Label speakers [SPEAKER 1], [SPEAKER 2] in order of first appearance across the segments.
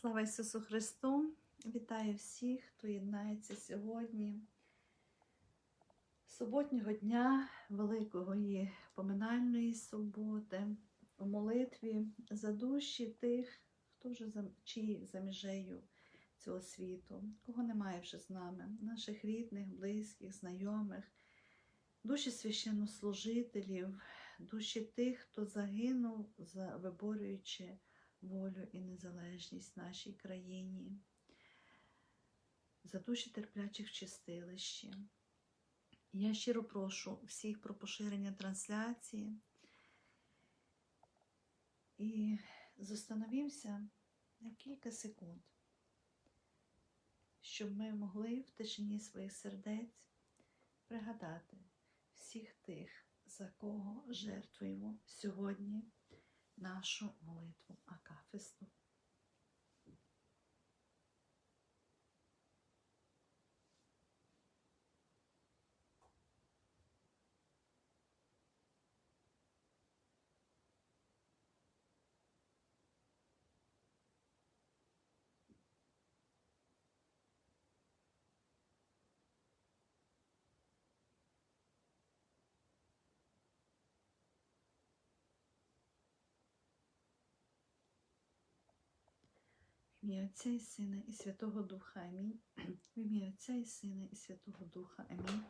[SPEAKER 1] Слава Ісусу Христу! Вітаю всіх, хто єднається сьогодні, суботнього дня Великої поминальної суботи, у молитві за душі тих, хто вже за, чи за межею цього світу, кого немає вже з нами, наших рідних, близьких, знайомих, душі священнослужителів, душі тих, хто загинув, за виборюючи волю і незалежність нашій країні, за душі терплячих в чистилищі. Я щиро прошу всіх про поширення трансляції і застановімося на кілька секунд, щоб ми могли в тишині своїх сердець пригадати всіх тих, за кого жертвуємо сьогодні нашу молитву Акафисту. Ім'я Отця і Сина і Святого Духа. Амінь. В ім'я Отця і Сина і Святого Духа. Амінь.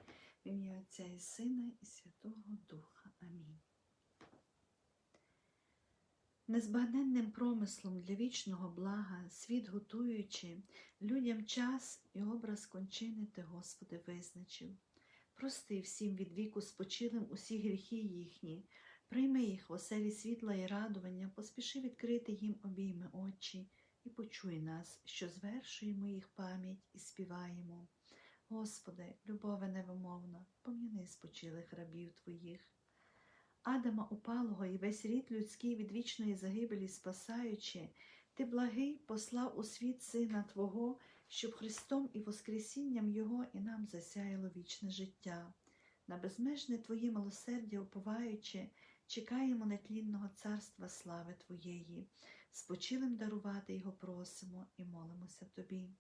[SPEAKER 1] В ім'я Отця і Сина і Святого Духа. Амінь. Незбагненним промислом для вічного блага, світ готуючи, людям час і образ кончини ти, Господи, визначив. Прости всім від віку спочилим усі гріхи їхні, прийми їх в оселі світла і радування, поспіши відкрити їм обійми очі і почуй нас, що звершуємо їх пам'ять і співаємо. Господи, любове невимовна, пом'яни спочилих рабів Твоїх. Адама упалого і весь рід людський від вічної загибелі спасаючи, Ти благий послав у світ Сина Твого, щоб Христом і Воскресінням Його і нам засяяло вічне життя. На безмежне Твоє милосердя уповаючи, чекаємо нетлінного царства слави Твоєї. Спочилим дарувати Його просимо і молимося Тобі.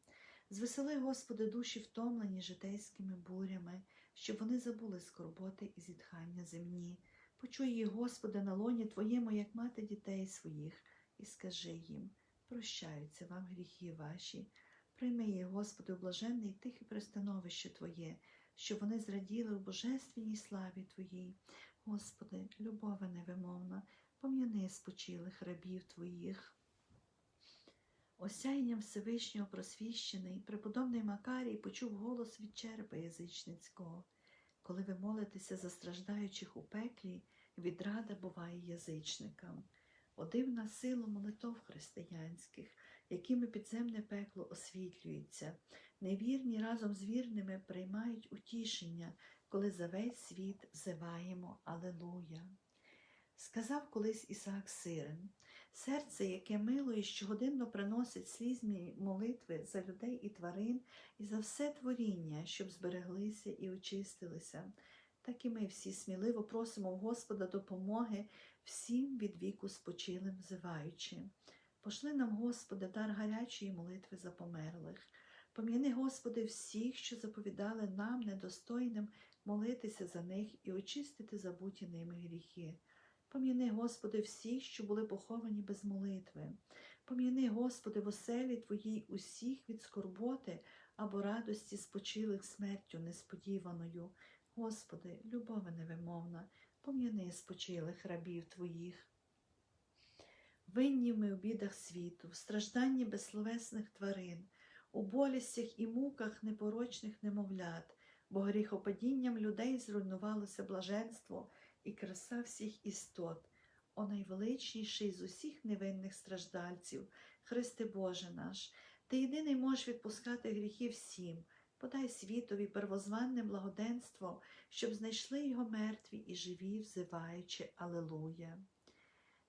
[SPEAKER 1] Звесели, Господи, душі втомлені житейськими бурями, щоб вони забули скорботи і зітхання земні. Почуй їх, Господи, на лоні Твоєму, як мати дітей своїх, і скажи їм, прощаються вам гріхи ваші. Прийми їх, Господи, блаженне і тихе пристановище Твоє, щоб вони зраділи в божественній славі Твоїй. Господи, любове невимовна, пом'яни спочилих рабів Твоїх. Осяянням Всевишнього просвіщений, преподобний Макарій почув голос від черепа язичницького. Коли ви молитеся за страждаючих у пеклі, відрада буває язичникам. О дивна сила молитов християнських, якими підземне пекло освітлюється, невірні разом з вірними приймають утішення, коли за весь світ взиваємо Алелуя. Сказав колись Ісаак Сирин, серце, яке мило і щогодинно приносить слізні молитви за людей і тварин, і за все творіння, щоб збереглися і очистилися. Так і ми всі сміливо просимо в Господа допомоги всім від віку спочилим взиваючи. Пошли нам, Господи, дар гарячої молитви за померлих. Пом'яни, Господи, всіх, що заповідали нам, недостойним, молитися за них і очистити забуті ними гріхи. Пом'яни, Господи, всіх, що були поховані без молитви. Пом'яни, Господи, в оселі Твоїй усіх від скорботи або радості спочилих смертю несподіваною. Господи, любове невимовна, пом'яни спочилих рабів Твоїх. Винні ми у бідах світу, в стражданні безсловесних тварин, у болістях і муках непорочних немовлят, бо гріхопадінням людей зруйнувалося блаженство і краса всіх істот, о найвеличніший з усіх невинних страждальців, Христе Боже наш, Ти єдиний можеш відпускати гріхи всім, подай світові первозванне благоденство, щоб знайшли його мертві і живі, взиваючи Алелуя.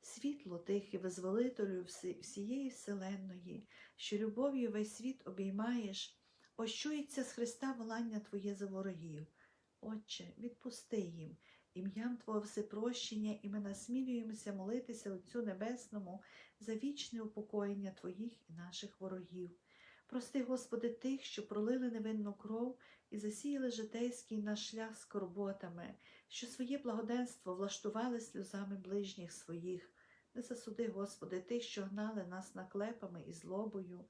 [SPEAKER 1] Світло тихе, визволителю всієї вселенної, що любов'ю весь світ обіймаєш, ощується з Христа волання Твоє за ворогів. Отче, відпусти їм, ім'ям Твого всепрощення, і ми насмілюємося молитися Отцю Небесному за вічне упокоєння Твоїх і наших ворогів. Прости, Господи, тих, що пролили невинну кров і засіяли житейський наш шлях скорботами, що своє благоденство влаштували сльозами ближніх своїх. Не засуди, Господи, тих, що гнали нас наклепами і злобою,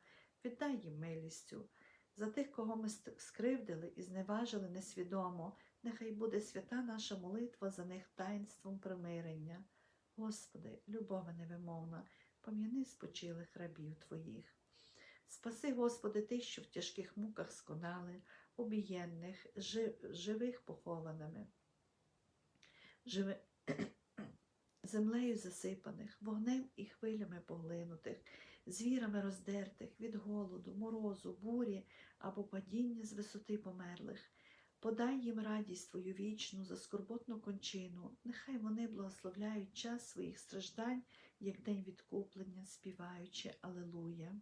[SPEAKER 1] віддай їм милістю. За тих, кого ми скривдили і зневажили несвідомо, нехай буде свята наша молитва за них таїнством примирення. Господи, любове невимовна, пом'яни спочилих рабів Твоїх. Спаси, Господи, тих, що в тяжких муках сконали, обієнних, жи- живих похованими, живи... землею засипаних, вогнем і хвилями поглинутих, звірами роздертих від голоду, морозу, бурі або падіння з висоти померлих. Подай їм радість Твою вічну за скорботну кончину, нехай вони благословляють час своїх страждань, як день відкуплення, співаючи Алелуя.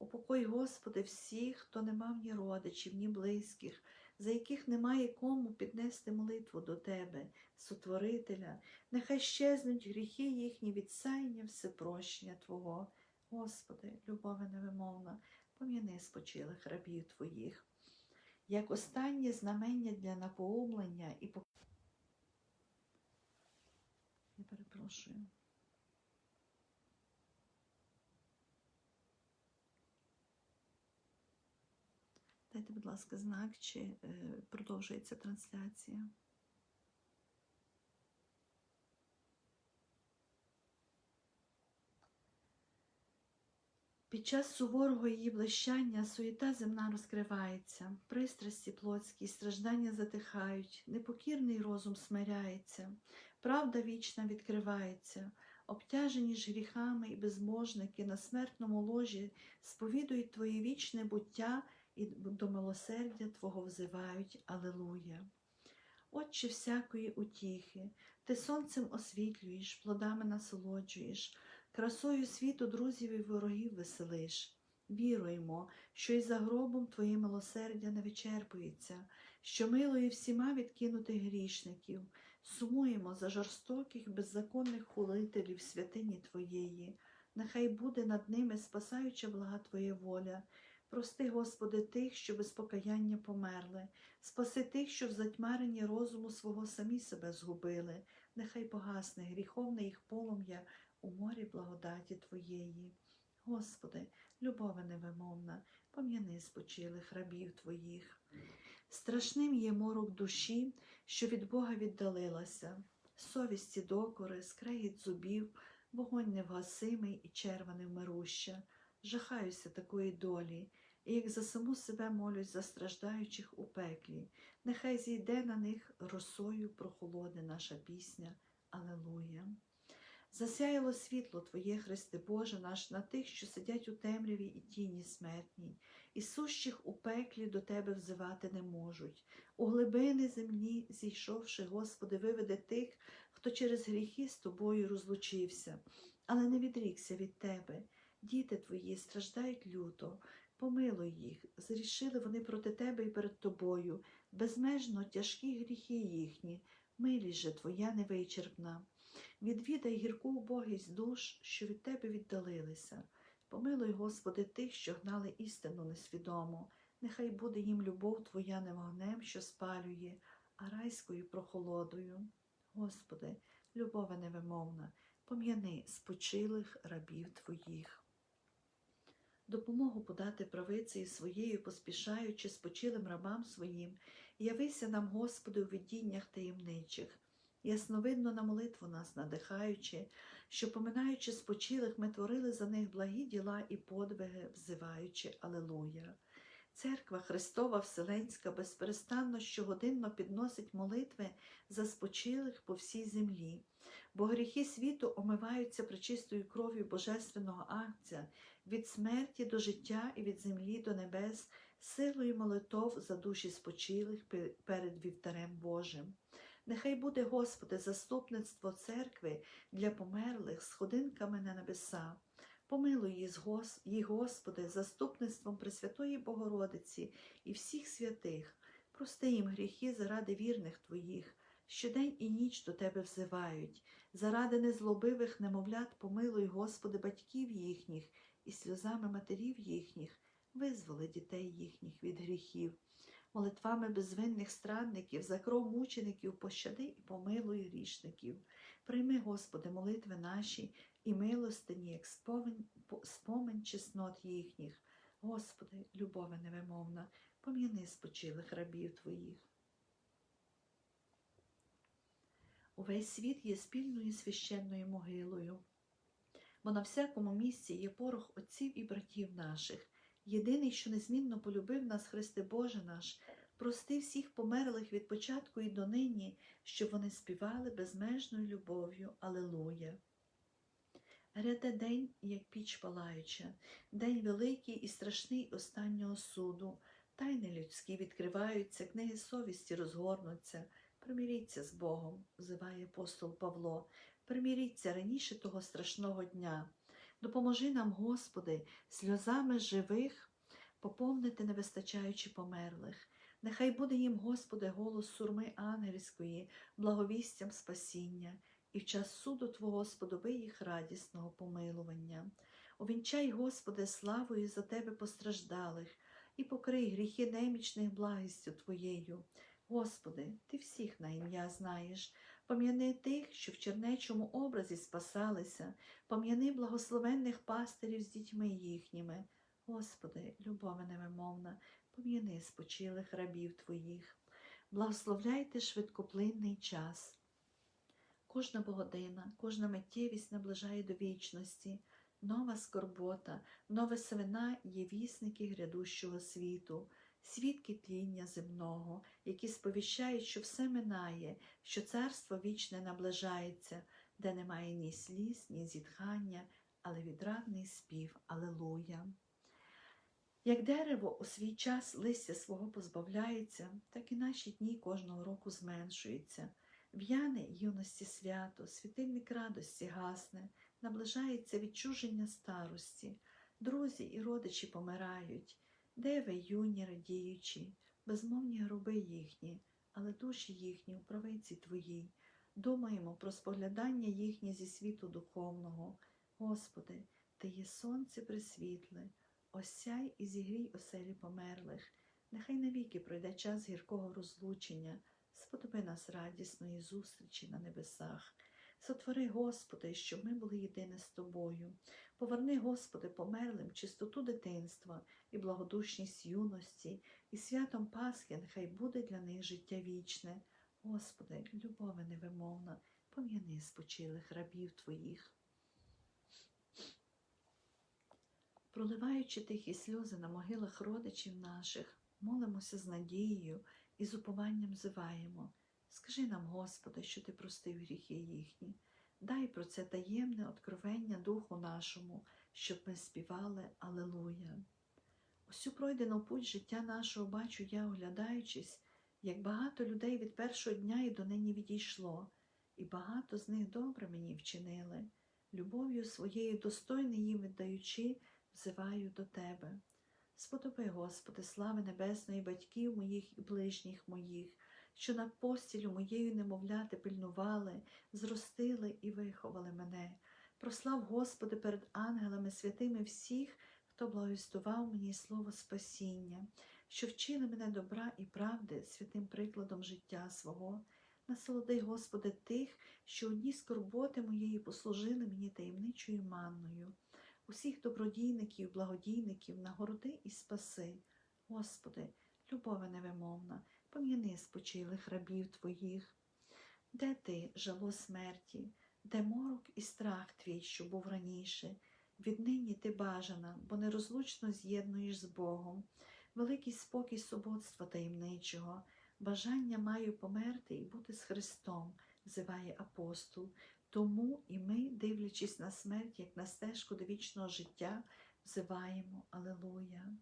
[SPEAKER 1] Упокой, Господи, всіх, хто не мав ні родичів, ні близьких, за яких немає кому піднести молитву до Тебе, Сотворителя, нехай щезнуть гріхи їхні від сяйня всепрощення Твого. Господи, любове невимовна, пом'яни спочилих рабів Твоїх. Як останнє знамення для напоумлення і. Я перепрошую. Дайте, будь ласка, знак, чи е, продовжується трансляція. Під час суворого її блищання суєта земна розкривається, пристрасті плотські, страждання затихають, непокірний розум смиряється, правда вічна відкривається, обтяжені ж гріхами і безможники на смертному ложі сповідують Твоє вічне буття і до милосердя Твого взивають Алелуя. Отче всякої утіхи, ти сонцем освітлюєш, плодами насолоджуєш, красою світу друзів і ворогів веселиш. Віруємо, що і за гробом Твоє милосердя не вичерпується, що милує всіма відкинутих грішників, сумуємо за жорстоких, беззаконних хулителів святині Твоєї. Нехай буде над ними спасаюча блага Твоя воля. Прости, Господи, тих, що без покаяння померли, спаси тих, що в затьмаренні розуму свого самі себе згубили, нехай погасне гріховне їх полум'я у морі благодаті Твоєї. Господи, любове невимовна, пом'яни спочилих рабів Твоїх. Страшним є морок душі, що від Бога віддалилася, совісті докори, скрегіт зубів, вогонь невгасимий і черва невмируща. Жахаюся такої долі, і як за саму себе молюсь за страждаючих у пеклі, нехай зійде на них росою прохолоди наша пісня. Алелуя. Засяяло світло Твоє, Христе Боже наш, на тих, що сидять у темряві і тіні смертній, і сущих у пеклі до Тебе взивати не можуть. У глибини земні, зійшовши, Господи, виведе тих, хто через гріхи з Тобою розлучився, але не відрікся від Тебе. Діти Твої страждають люто, помилуй їх, зрішили вони проти Тебе і перед Тобою, безмежно тяжкі гріхи їхні, милість же Твоя невичерпна. Відвідай гірку убогість душ, що від Тебе віддалилися. Помилуй, Господи, тих, що гнали істину несвідомо. Нехай буде їм любов Твоя не вогнем, що спалює, а райською прохолодою. Господи, любове невимовна, пом'яни спочилих рабів Твоїх. Допомогу подати правицею своєю, поспішаючи спочилим рабам своїм, явися нам, Господи, у видіннях таємничих. Ясновидно на молитву нас надихаючи, що, поминаючи спочилих, ми творили за них благі діла і подвиги, взиваючи Алелуя. Церква Христова Вселенська безперестанно щогодинно підносить молитви за спочилих по всій землі, бо гріхи світу омиваються причистою кров'ю Божественного Агця від смерті до життя і від землі до небес, силою молитов за душі спочилих перед вівтарем Божим. Нехай буде, Господи, заступництво церкви для померлих сходинками на небеса. Помилуй їх, Господи, заступництвом Пресвятої Богородиці і всіх святих. Прости їм гріхи заради вірних Твоїх, що день і ніч до Тебе взивають. Заради незлобивих немовлят помилуй, Господи, батьків їхніх і сльозами матерів їхніх, визволи дітей їхніх від гріхів. Молитвами безвинних странників, за кров мучеників, пощади і помилуй грішників. Прийми, Господи, молитви наші і милостині, як спомин, спомин чеснот їхніх. Господи, любове невимовна, пом'яни спочилих рабів Твоїх. Увесь світ є спільною священною могилою, бо на всякому місці є порох отців і братів наших. Єдиний, що незмінно полюбив нас, Христе Боже наш, прости всіх померлих від початку і донині, щоб вони співали безмежною любов'ю. Алелуя. Гряде день, як піч палаюча, день великий і страшний останнього суду. Тайни людські відкриваються, книги совісті розгорнуться. Приміріться з Богом, взиває апостол Павло. Приміріться раніше того страшного дня. Допоможи нам, Господи, сльозами живих поповнити невистачаючи померлих. Нехай буде їм, Господи, голос сурми ангельської, благовістям спасіння, і в час суду Твого сподоби їх радісного помилування. Увінчай, Господи, славою за Тебе постраждалих, і покрий гріхи немічних благістю Твоєю. Господи, Ти всіх на ім'я знаєш. Пом'яни тих, що в чернечому образі спасалися, пом'яни благословенних пастирів з дітьми їхніми. Господи, любове невимовна, пом'яни спочилих рабів Твоїх. Благословляйте швидкоплинний час. Кожна богодина, кожна миттєвість наближає до вічності, нова скорбота, нове свина є вісники грядущого світу, свідки тління земного, які сповіщають, що все минає, що царство вічне наближається, де немає ні сліз, ні зітхання, але відрадний спів. Алелуя. Як дерево у свій час листя свого позбавляється, так і наші дні кожного року зменшуються. В'яне юності свято, світильник радості гасне, наближається відчуження старості, друзі і родичі помирають, де ви, юні, радіючі, безмовні гроби їхні, але душі їхні у правиці твоїй. Думаємо про споглядання їхнє зі світу духовного. Господи, Ти є сонце присвітле, осяй і зігрій оселі померлих. Нехай навіки пройде час гіркого розлучення, сподоби нас радісної зустрічі на небесах. Сотвори, Господи, щоб ми були єдине з Тобою. Поверни, Господи, померлим чистоту дитинства і благодушність юності, і святом Пасхи нехай буде для них життя вічне. Господи, любове невимовна, пом'яни спочилих рабів Твоїх. Проливаючи тихі сльози на могилах родичів наших, молимося з надією і з упованням зиваємо. Скажи нам, Господи, що Ти простив гріхи їхні. Дай про це таємне откровення Духу нашому, щоб ми співали Алелуя. Усю пройдену путь життя нашого бачу я, оглядаючись, як багато людей від першого дня і донині відійшло, і багато з них добре мені вчинили, любов'ю своєю достойно їм віддаючи, взиваю до Тебе. Сподоби, Господи, слави небесної батьків моїх і ближніх моїх, що на постілю моєю немовляти пильнували, зростили і виховали мене. Прослав, Господи, перед ангелами святими всіх, хто благовістував мені слово спасіння, що вчили мене добра і правди святим прикладом життя свого. Насолоди, Господи, тих, що одні скорботи моєї послужили мені таємничою манною. Усіх добродійників, благодійників, нагороди і спаси. Господи, любове невимовна, пом'яни спочилих рабів Твоїх. Де ти, жало смерті, де морок і страх твій, що був раніше? Віднині ти бажана, бо нерозлучно з'єднуєш з Богом. великий спокій суботства таємничого. Бажання маю померти і бути з Христом, взиває апостол. Тому і ми, дивлячись на смерть, як на стежку до вічного життя, взиваємо Алелуя.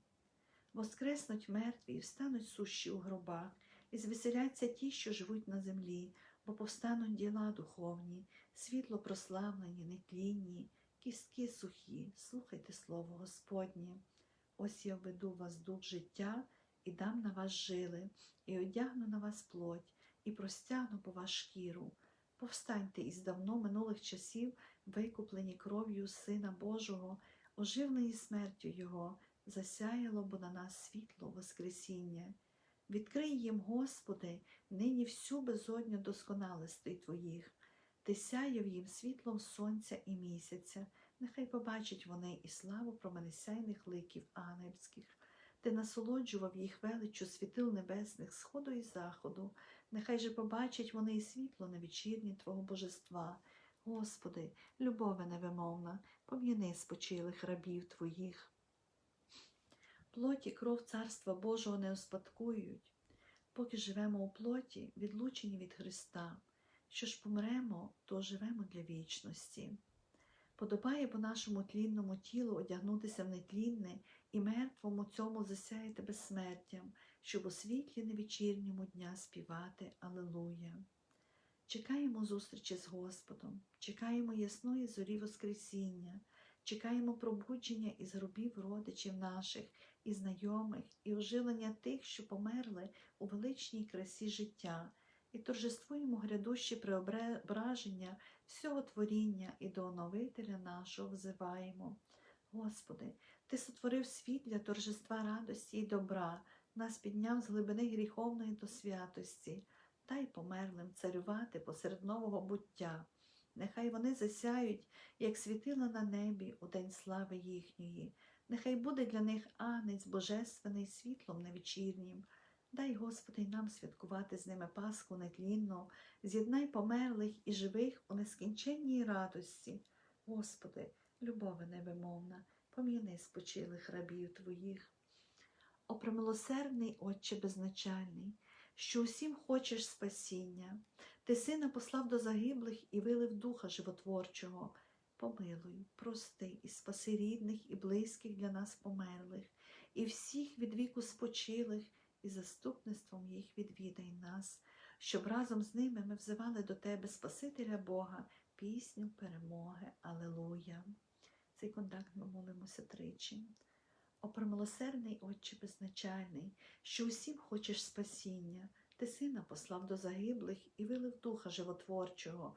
[SPEAKER 1] Воскреснуть мертві і встануть сущі у гробах, і звеселяться ті, що живуть на землі, бо повстануть діла духовні, світло прославлені, нетлінні, кістки сухі, слухайте слово Господнє. Ось я введу вас дух життя і дам на вас жили, і одягну на вас плоть, і простягну по вас шкіру. Повстаньте із давно минулих часів, викуплені кров'ю Сина Божого, оживлені смертю Його, засяяло бо на нас світло Воскресіння. Відкрий їм, Господи, нині всю безодню досконалостей Твоїх. Ти сяяв їм світлом сонця і місяця, нехай побачать вони і славу променесяйних ликів ангельських. Ти насолоджував їх величчю світил небесних сходу і заходу, нехай же побачать вони і світло на вечірні Твого божества. Господи, любове невимовна, пом'яни спочилих рабів Твоїх. Плоті кров Царства Божого не успадкують, поки живемо у плоті, відлучені від Христа. Що ж помремо, то живемо для вічності. Подобає по нашому тлінному тілу одягнутися в нетлінне і мертвому цьому засяяти безсмертям, щоб у світлі невечірньому дня співати Алелуя. Чекаємо зустрічі з Господом, чекаємо ясної зорі Воскресіння, чекаємо пробудження із гробів родичів наших і знайомих, і оживлення тих, що померли у величній красі життя, і торжествуємо грядущі преображення всього творіння і до оновителя нашого взиваємо. Господи, Ти сотворив світ для торжества радості і добра, нас підняв з глибини гріховної до святості, дай померлим царювати посеред нового буття. Нехай вони засяють, як світила на небі у день слави їхньої. Нехай буде для них агнець божественний світлом невечірнім. Дай, Господи, нам святкувати з ними Пасху нетлінну, з'єднай померлих і живих у нескінченній радості. Господи, любове невимовна, пом'яни спочилих рабів Твоїх. О премилосердний Отче безначальний, що усім хочеш спасіння, ти сина послав до загиблих і вилив духа животворчого. Помилуй, прости і спаси рідних і близьких для нас померлих, і всіх від віку спочилих, і заступництвом їх відвідай нас, щоб разом з ними ми взивали до Тебе, Спасителя Бога, пісню перемоги. Алелуя. Цей контакт ми молимося тричі. О промилосердний Отче безначальний, що усім хочеш спасіння, ти сина послав до загиблих і вилив духа животворчого.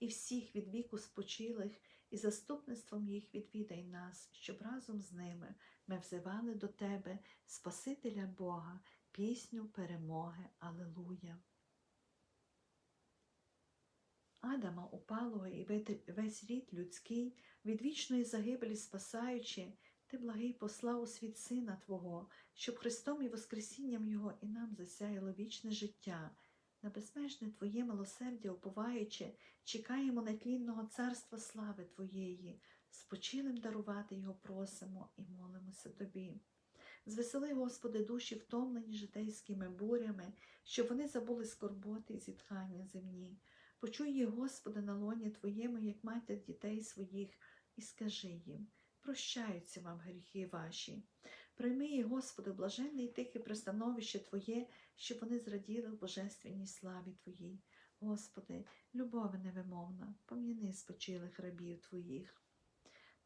[SPEAKER 1] і всіх від віку спочилих, і заступництвом їх відвідай нас, щоб разом з ними ми взивали до Тебе, Спасителя Бога, пісню перемоги. Алелуя. Адама упалого і весь рід людський, від вічної загибелі спасаючи, ти благий послав у світ Сина Твого, щоб Христом і Воскресінням Його і нам засяяло вічне життя. На безмежне Твоє милосердя уповаючи, чекаємо нетлінного царства слави Твоєї, спочилим дарувати Його просимо і молимося Тобі. Звесели, Господи, душі втомлені житейськими бурями, щоб вони забули скорботи і зітхання земні. Почуй їх, Господи, на лоні Твоєму, як матір дітей своїх, і скажи їм, прощаються вам гріхи ваші. Прийми їх, Господи, блаженне і тихе пристановище Твоє, щоб вони зраділи в божественній славі Твоїй. Господи, любові невимовна, пом'яни спочилих рабів Твоїх.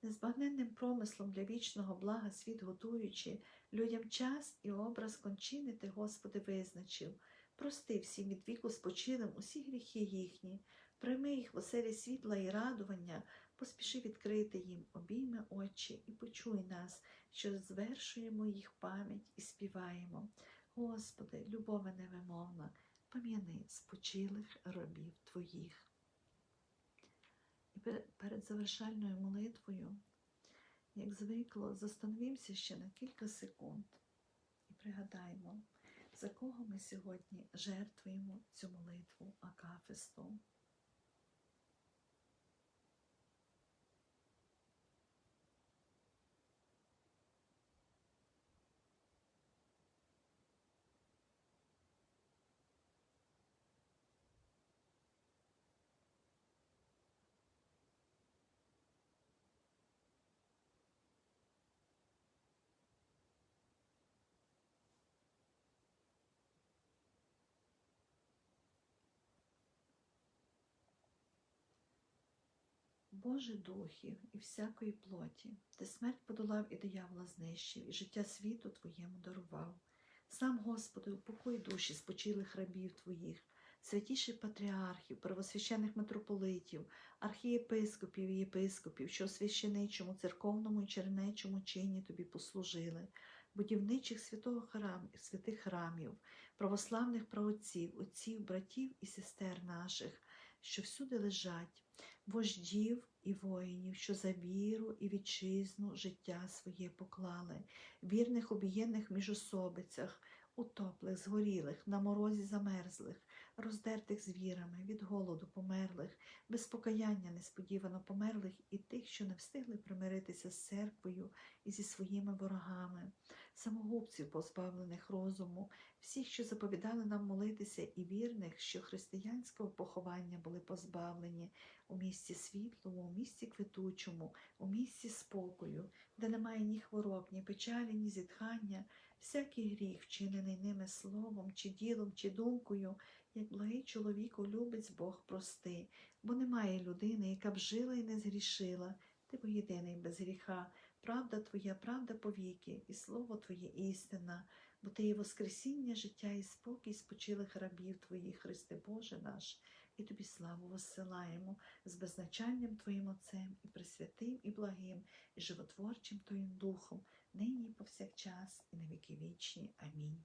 [SPEAKER 1] Незбагненним промислом для вічного блага світ готуючи, людям час і образ кончини Ти, Господи, визначив. Прости всім від віку спочилим усі гріхи їхні, прийми їх в оселі світла і радування, поспіши відкрити їм, обійми очі і почуй нас, що звершуємо їх пам'ять і співаємо. Господи, любове невимовна, пом'яни спочилих робів Твоїх. І перед завершальною молитвою, як звикло, застановімося ще на кілька секунд і пригадаємо, за кого ми сьогодні жертвуємо цю молитву Акафисту. Боже духів і всякої плоті, ти смерть подолав і диявола знищив, і життя світу Твоєму дарував. Сам, Господи, упокой душі спочилих рабів Твоїх, святіших патріархів, первосвящених митрополитів, архієпископів і єпископів, що священичому, церковному і чернечому чині Тобі послужили, будівничих святого храм, святих храмів, православних праотців, отців, братів і сестер наших, що всюди лежать, вождів і воїнів, що за віру і вітчизну життя своє поклали, вірних обієнних міжособицях, утоплих, згорілих, на морозі замерзлих, роздертих звірами, від голоду померлих, без покаяння несподівано померлих і тих, що не встигли примиритися з церквою і зі своїми ворогами, самогубців, позбавлених розуму, всіх, що заповідали нам молитися, і вірних, що християнського поховання були позбавлені у місці світлому, у місці квітучому, у місці спокою, де немає ні хвороб, ні печалі, ні зітхання, всякий гріх, вчинений ними словом, чи ділом, чи думкою, як благий чоловіку любець Бог прости, бо немає людини, яка б жила і не згрішила. Ти бо єдиний без гріха, правда Твоя, правда повіки, і слово Твоє істина, бо Ти є Воскресіння, життя і спокій спочилих рабів Твоїх, Христе Боже наш, і Тобі славу воссилаємо з безначальним Твоїм Отцем і пресвятим, і благим, і животворчим Твоїм Духом, нині і повсякчас, і на віки вічні. Амінь.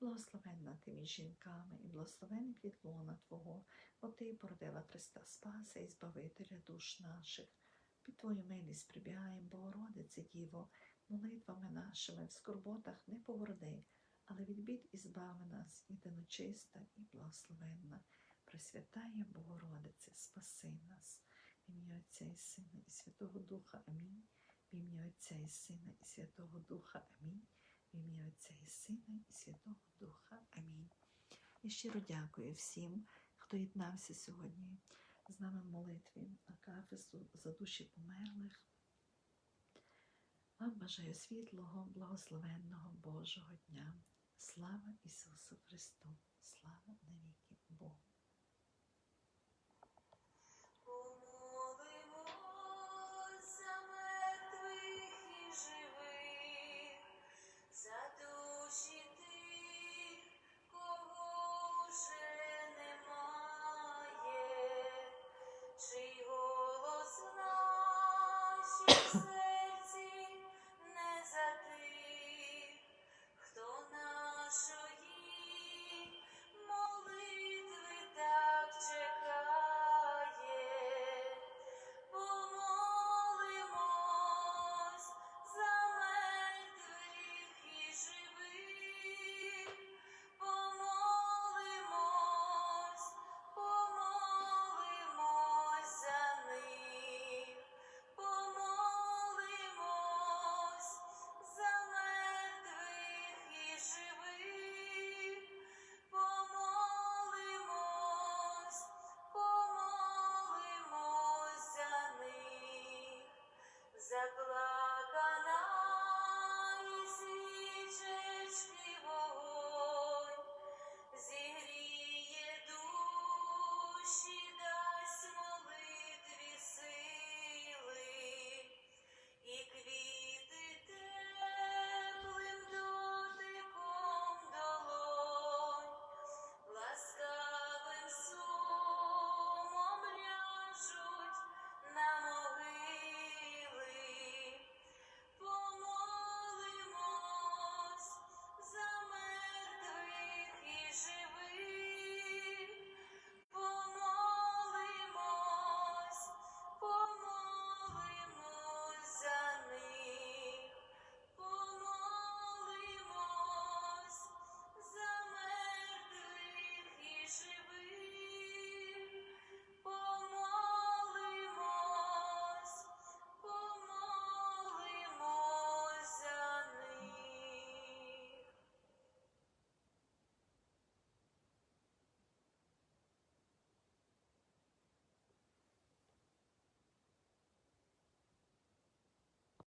[SPEAKER 1] благословенна ти між жінками, і благословений плід лона Твого, бо ти породила Христа Спаса і Збавителя душ наших. Під Твою милість прибігаємо, Богородице, Діво, молитвами нашими в скорботах не погорди, але від бід і збави нас, і чиста, і благословенна. Пресвятая Богородице, спаси нас, в ім'я Отця і Сина, і Святого Духа. Амінь. В ім'я Отця і Сина, і Святого Духа. Амінь. Отця і Сина, і Святого Духа. Амінь. І щиро дякую всім, хто єднався сьогодні з нами в молитві Акафисту за душі померлих. Вам бажаю світлого, благословенного Божого дня. Слава Ісусу Христу! Слава навіки Богу!
[SPEAKER 2] заплакана і свічечки.